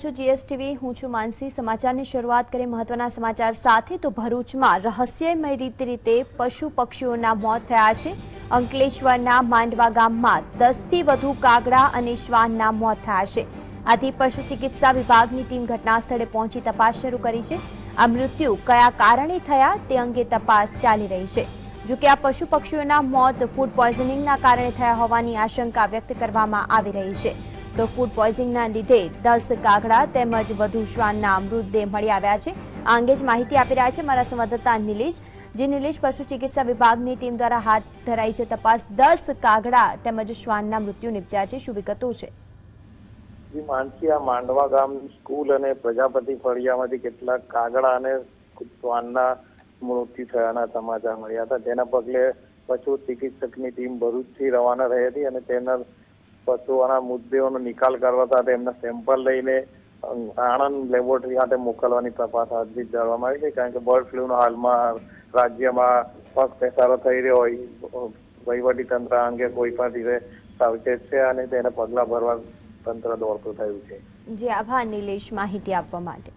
છો જીએસટીવી, હું છું માનસી. સમાચારની શરૂઆત કરી મહત્વના સમાચાર સાથે. તો ભરૂચમાં રહસ્યમય રીતે રીતે પશુ પક્ષીઓના મોત થયા છે. અંકલેશ્વરના માંડવા ગામમાં દસથી વધુ કાગડા અને શ્વાનના મોત થયા છે. આથી પશુ ચિકિત્સા વિભાગની ટીમ ઘટના સ્થળે પહોંચી તપાસ શરૂ કરી છે. આ મૃત્યુ કયા કારણે થયા તે અંગે તપાસ ચાલી રહી છે. જોકે આ પશુ પક્ષીઓના મોત ફૂડ પોઈઝનિંગના કારણે થયા હોવાની આશંકા વ્યક્ત કરવામાં આવી રહી છે. તો ફૂડ પોઈઝનિંગના લીધે દસ કાગડા તેમજ વધુ શ્વાનના મૃતદેહ મળી આવ્યા છે. આ અંગે જ માહિતી આપી રહ્યા છે મારા સંવાદદાતા નિલેશ. જે નિલેશ, પશુ ચિકિત્સા વિભાગની ટીમ દ્વારા હાથ ધરાઈ છે તપાસ. દસ કાગડા તેમજ શ્વાનના મૃત્યુ નિપજ્યા છે. શું વિગતો છે? માનસિયા માંડવા ગામ સ્કૂલ અને પ્રજાપતિ ફળિયામાંથી કેટલાક કાગડા અને શ્વાનના મૃત્યુ થયાના સમાચાર મળ્યા હતા. તેના પગલે પશુ ચિકિત્સકની ટીમ ભરૂચથી રવાના રહી હતી અને તેના પશુઓના મૃતદેહોનો નિકાલ કરવા સાથે એમના સેમ્પલ લઈને આણંદ લેબોરેટરી ખાતે મોકલવાની તપાસ હાથ ધરવામાં આવી છે, કારણ કે બર્ડ ફ્લૂનો હાલમાં રાજ્યમાં પગ પેસારો થઈ રહ્યો હોય, વહીવટી તંત્ર અંગે કોઈ પણ રીતે સાવચેત છે અને તેને પગલાં ભરવા તંત્ર દોડતું થયું છે. જે, આભાર, નિલેશ, માહિતી આપવા માટે.